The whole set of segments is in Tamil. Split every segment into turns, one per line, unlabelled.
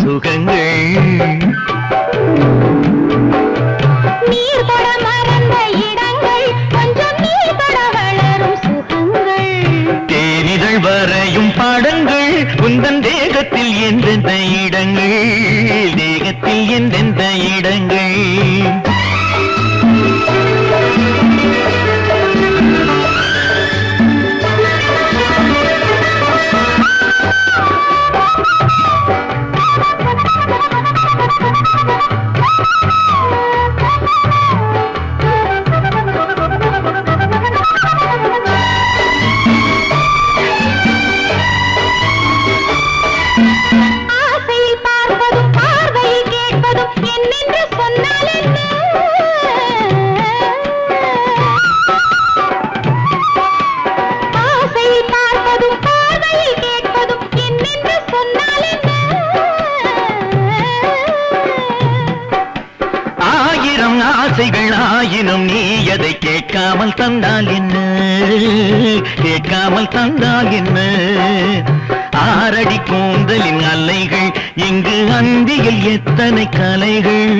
சுகங்கள்.
நீர் பட மறந்த இடங்கள் கொஞ்சம் நீர் பட வளரும் சுகங்கள்.
தேரிதழ் வரையும் பாடங்கள் இடங்கள்? தேகத்தில் எந்தெந்த இடங்கள்? ஆயினும் நீ எதை கேட்காமல் தந்தால் என்ன? கேட்காமல் தந்தால் என்ன? ஆரடி கூந்தலின் அலைகள் இங்கு அந்தியில் எத்தனை கலைகள்?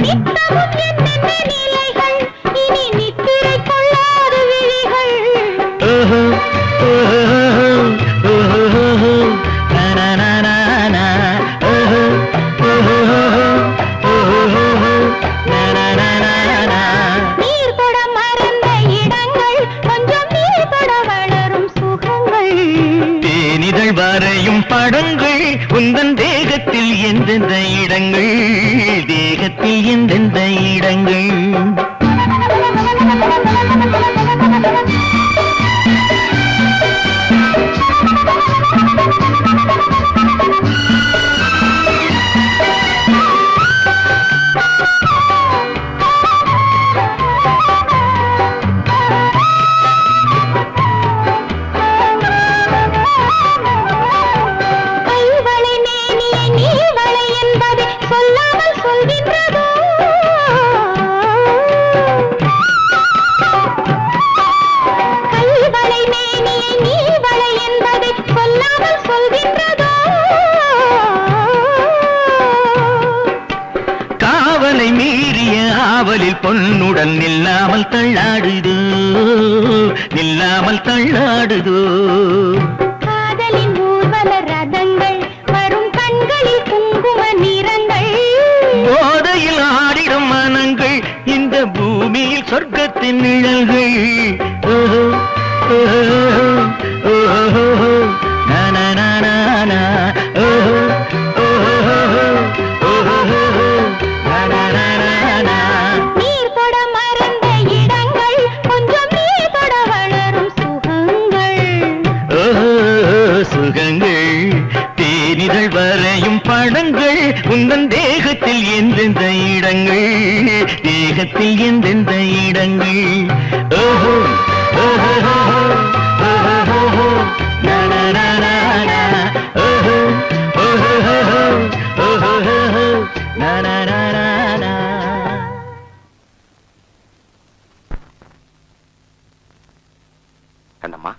நித்தமும் என்னென்ன
பாடங்கள் உந்தன் தேகத்தில் எந்தெந்த இடங்கள் தேகத்தில் எந்தெந்த இடங்கள்? காவலை மீறிய ஆவலில் பொன்னுடன் நில்லாமல் தள்ளாடுதோ? நில்லாமல் தள்ளாடுதோ? சுகங்கள் தேனிதழ் வரையும் படங்கள் உந்தன் தேகத்தில் எந்தெந்த இடங்கள் தேகத்தில் எந்தெந்த இடங்கள் ஓஹோ ஓஹோ, ஓஹோ, கண்ணம்மா